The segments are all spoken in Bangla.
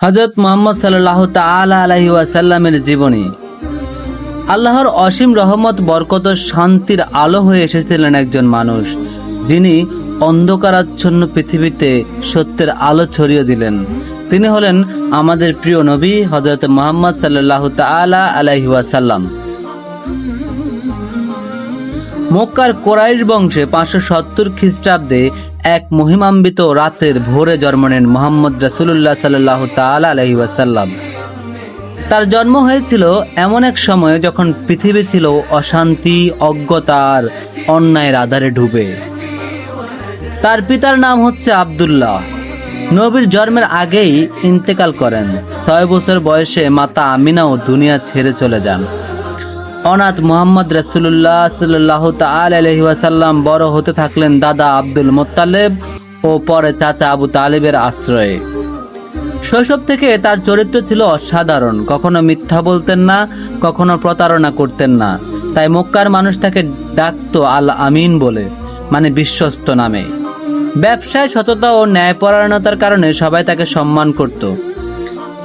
হজরত মোহাম্মদ সাল্লাহ তালা আলহি ওয়াসাল্লামের জীবনী। আল্লাহর অসীম রহমত, বরকত শান্তির আলো হয়ে এসেছিলেন একজন মানুষ, যিনি অন্ধকারাচ্ছন্ন পৃথিবীতে সত্যের আলো ছড়িয়ে দিলেন। তিনি হলেন আমাদের প্রিয় নবী হজরত মোহাম্মদ সাল্লাহ তালা আলাইহি ওয়াসাল্লাম। মক্কার কোরাইশ বংশে পাঁচশো সত্তর খ্রিস্টাব্দে এক মহিমান্বিত রাতের ভোরে জন্ম নেন মোহাম্মদ রাসুল্লাহ সাল্লাহ তালা আলহি ওয়াসাল্লাম। তার জন্ম হয়েছিল এমন এক সময়ে যখন পৃথিবী ছিল অশান্তি অজ্ঞতার অন্যায়ের আধারে ডুবে। তার পিতার নাম হচ্ছে আব্দুল্লাহ। নবীর জন্মের আগেই ইন্তেকাল করেন। ছয় বছর বয়সে মাতা আমিনাও দুনিয়া ছেড়ে চলে যান। অনাথ মোহাম্মদ রাসুল্লাহ সাল্লাহ তাল্লাম বড় হতে থাকলেন দাদা আব্দুল মোত্তালেব ও পরে চাচা আবু তালেবের আশ্রয়ে। শৈশব থেকে তার চরিত্র ছিল অসাধারণ, কখনো মিথ্যা বলতেন না, কখনো প্রতারণা করতেন না। তাই মক্কার মানুষ তাকে ডাকতো আল আমিন বলে মানে বিশ্বস্ত নামে। ব্যবসায় সততা ও ন্যায়পরায়ণতার কারণে সবাই তাকে সম্মান করত।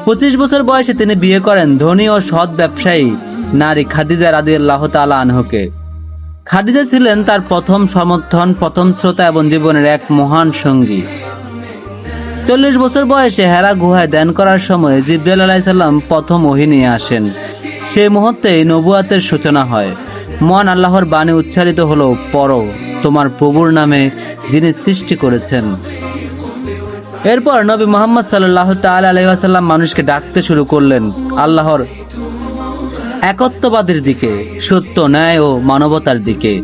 পঁচিশ বছর বয়সে তিনি বিয়ে করেন ধনী ও সৎ ব্যবসায়ী নারী খাদিজা রাদি আল্লাহ তালা আনহকে। খাদিজা ছিলেন তার প্রথম সমর্থন, প্রথম শ্রোতা এবং জীবনের এক মহান সঙ্গী। চল্লিশ বছর বয়সে হেরা গুহায় ধ্যান করার সময় জিব্রাইল আলাইসাল্লাম প্রথম ওহি নিয়ে আসেন। সেই মুহূর্তেই নবুয়াতের সূচনা হয়। মহান আল্লাহর বাণী উচ্চারিত হলো পর তোমার প্রভুর নামে যিনি সৃষ্টি করেছেন। এরপর নবী মোহাম্মদ সাল্লাহ তাল আলহিহাসাল্লাম মানুষকে ডাকতে শুরু করলেন, আল্লাহর একত্ববাদের দিকে, সত্য, ন্যায় ও মানবতার দিকে।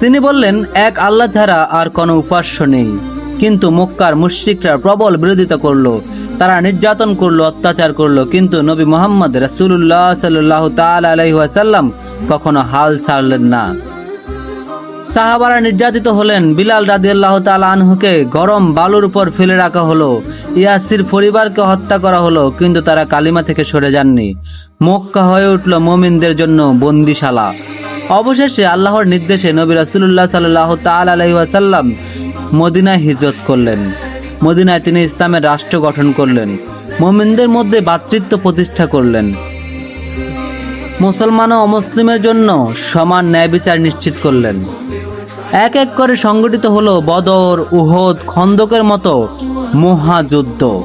তিনি বললেন, এক আল্লাহ ছাড়া আর কোনো উপাস্য নেই। কিন্তু মক্কার মুশ্রিকরা প্রবল বিরোধিতা করল, তারা নির্যাতন করল, অত্যাচার করল। কিন্তু নবী মোহাম্মদ রাসুল্লাহ সাল্লাহ তাল আলহিহাসাল্লাম কখনো হাল ছাড়লেন না। সাহাবারা নির্যাতিত হলেন। বিলাল রাদিয়াল্লাহ তাআলা আনহুকে গরম বালুর উপর ফেলে রাখা হলো। ইয়াসির পরিবারকে হত্যা করা হলো, কিন্তু তারা কালিমা থেকে সরে যাননি। মক্কা হয়ে উঠল মুমিনদের জন্য বন্দিশালা। অবশেষে আল্লাহর নির্দেশে নবী রাসূলুল্লাহ সাল্লাল্লাহু তাআলা আলাইহি ওয়াসাল্লাম মদিনায় হিজরত করলেন। মদিনায় তিনি ইসলামের রাষ্ট্র গঠন করলেন। মুমিনদের মধ্যে ভ্রাতৃত্ব প্রতিষ্ঠা করলেন। মুসলমান ও অমুসলিমের জন্য সমান ন্যায় বিচার নিশ্চিত করলেন। এক এক করে সংগঠিত হলো বদর, উহদ, খন্দকের মতো মহাযুদ্ধ।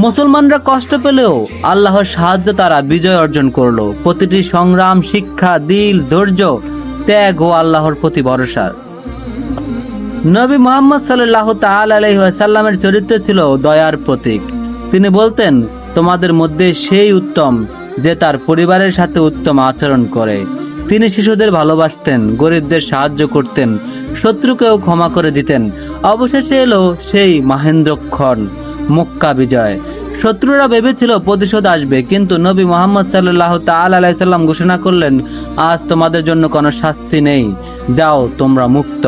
মুসলমানরা কষ্ট পেলেও আল্লাহর সাহায্য তারা বিজয় অর্জন করল। প্রতিটি সংগ্রাম, শিক্ষা, দিল, ধৈর্য, ত্যাগ ও আল্লাহর প্রতি ভরসা। নবী মোহাম্মদ সাল্লাহ তাল আলহিহাসাল্লামের চরিত্র ছিল দয়ার প্রতীক। তিনি বলতেন, তোমাদের মধ্যে সেই উত্তম যে তার পরিবারের সাথে উত্তম আচরণ করে। তিনি শিশুদের ভালোবাসতেন, গরিবদের সাহায্য করতেন, শত্রুকেও ক্ষমা করে দিতেন। অবশেষে এলো সেই মাহেন্দ্রক্ষণ মক্কা বিজয়। শত্রুরা ভেবেছিল প্রতিশোধ আসবে, কিন্তু নবী মোহাম্মদ সাল্লাহ তাল আলাইসাল্লাম ঘোষণা করলেন, আজ তোমাদের জন্য কোনো শাস্তি নেই, যাও তোমরা মুক্ত।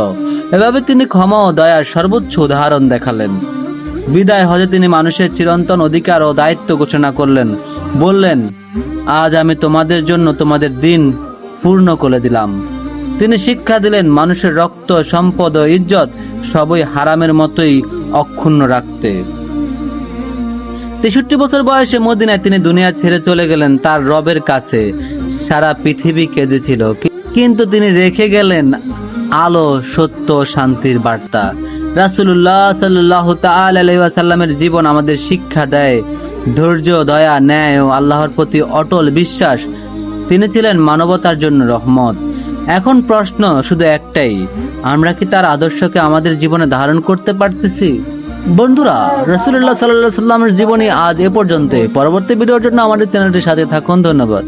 এভাবে তিনি ক্ষমা ও দয়ার সর্বোচ্চ উদাহরণ দেখালেন। বিদায় হজে তিনি মানুষের চিরন্তন অধিকার ও দায়িত্ব ঘোষণা করলেন, বললেন, আজ আমি তোমাদের জন্য তোমাদের দিন পূর্ণ করে দিলাম। তিনি শিক্ষা দিলেন, মানুষের রক্ত, সম্পদ ও ইজ্জত সবই হারামের মতোই অক্ষুণ্ণ রাখতে। তেষট্টি বছর বয়সে মদিনায় তিনি দুনিয়া ছেড়ে চলে গেলেন তার রবের কাছে। সারা পৃথিবী কেঁদেছিল। কিন্তু তিনি রেখে গেলেন আলো, সত্য, শান্তির বার্তা। রাসুল্লাহ সাল্লাহ তাল্লামের জীবন আমাদের শিক্ষা দেয়। ধৈর্য, দয়া, ন্যায় ও আল্লাহর প্রতি অটল বিশ্বাস তিনি ছিলেন মানবতার জন্য রহমত। এখন প্রশ্ন শুধু একটাই, আমরা কি তার আদর্শকে আমাদের জীবনে ধারণ করতে পারতেছি? বন্ধুরা রসুল্লাহ সাল্লাহ সাল্লামের জীবনী আজ এ পর্যন্ত। পরবর্তী ভিডিওর জন্য আমাদের চ্যানেলটির সাথে থাকুন, ধন্যবাদ।